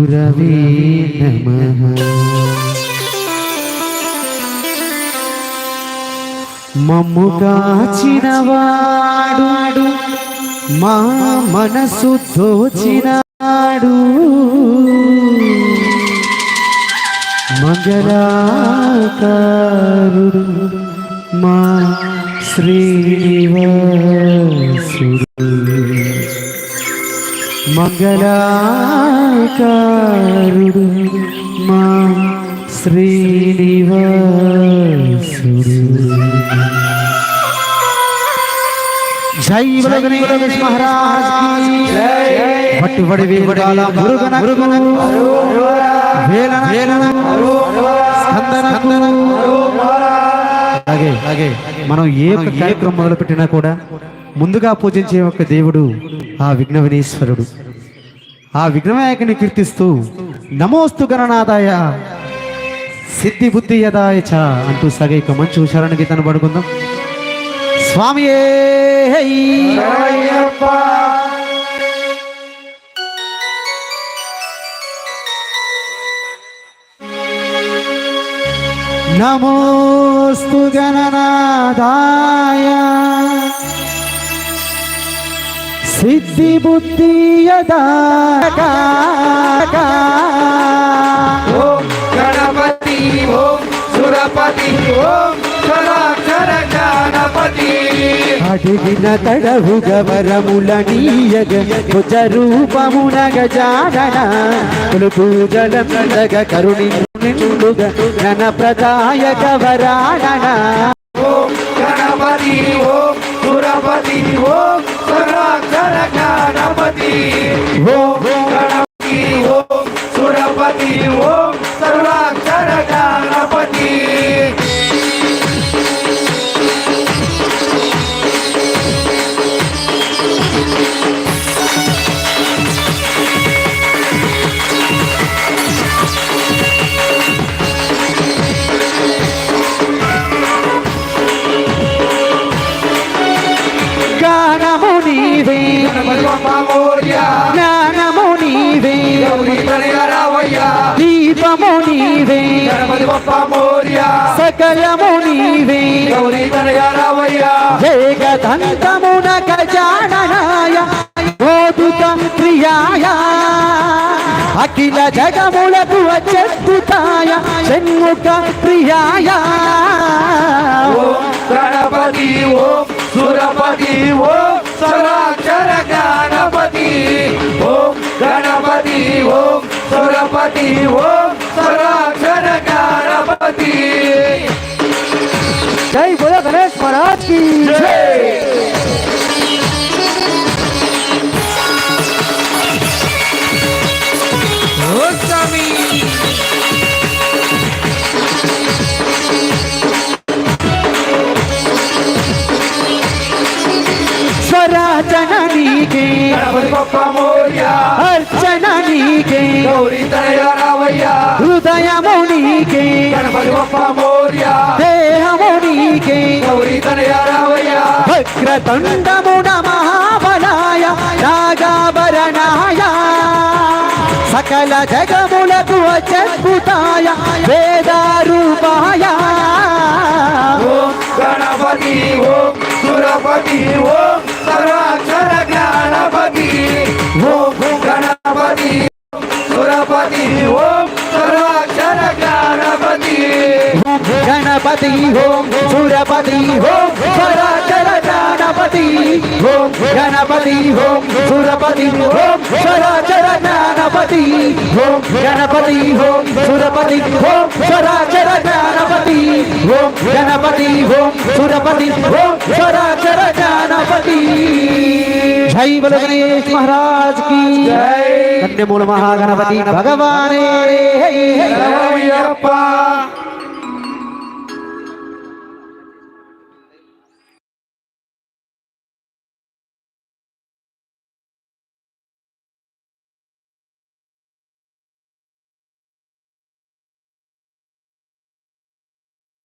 గురవే నమ మమ్ము కాచినవాడు మా మనసు దోచినాడు మంగళాకారుడు మా శ్రీనివాడు మంగళాకారుడు మా శ్రీనివాసుడు. జై గణేష్ మహారాజ్ కీ వడి మురుగన మురుగన వేలన వేలన అలాగే అలాగే. మనం ఏ కార్యక్రమం మొదలు పెట్టినా కూడా ముందుగా పూజించే ఒక దేవుడు ఆ విఘ్న వినేశ్వరుడు ఆ విఘ్ననాయకుని కీర్తిస్తూ నమోస్తు గణనాథాయ సిద్ధి బుద్ధి యదాయ చ అంటూ ఇక మంచి ఉచారణ గీతను పడుకుందాం. స్వామి నమోస్తు గణనాదాయ సిద్ధి బుద్ధి గణపతి ఓం సురపతి ఓం జ్ఞానపతి అడిగిన తడవు గవరముల నీయగ భుజ రూపమున గజానన. కరుణి నిండుగ ఘన ప్రదాయక వరాణన ఓం గణపతి ఓం సురపతి ఓం క్షరాక్షర జ్ఞానపతి ఓం గణపతి ఓం సురపతి ఓం గానము నీవే జ్ఞానము నీవే దీపము నీవే సకలము గజాననాయ ఓదుత ప్రియాయ అఖిల జగములకు అత్యద్భుతాయ షణ్ముఖ ప్రియాయ ఓం గణపతి ఓం సురపతి ఓం సరాక్షర జ్ఞానపతి ఓం గణపతి ఓం సురపతి ఓం సరాక్షర జ్ఞానపతి జై బోల గణేష్ మహారాజ్కి జై అర్చన నీకే హృదయము నీకే దేహము నీకే వక్రతుండమున మహాబలాయ నాగాభరణాయ సకల జగములకు అత్యద్భుతాయ సురపతి ఓం సర్వాక్షర జ్ఞానపతి గణపతి ఓం సురపతి ఓం స్వరాచర జ్ఞానపతి ఓం గణపతి ఓం సురపతి ఓం స్వరాచర జ్ఞానపతి ఓం గణపతి ఓం సురపతి ఓం స్వరాచర జ్ఞానపతి ఓం గణపతి ఓం సురపతి ఓం స్వరాచర జ్ఞానపతి జై బల గణేష్ మహారాజ్కి జై కన్యమూల మహాగణపతి భగవానే శరణమయ్యప్ప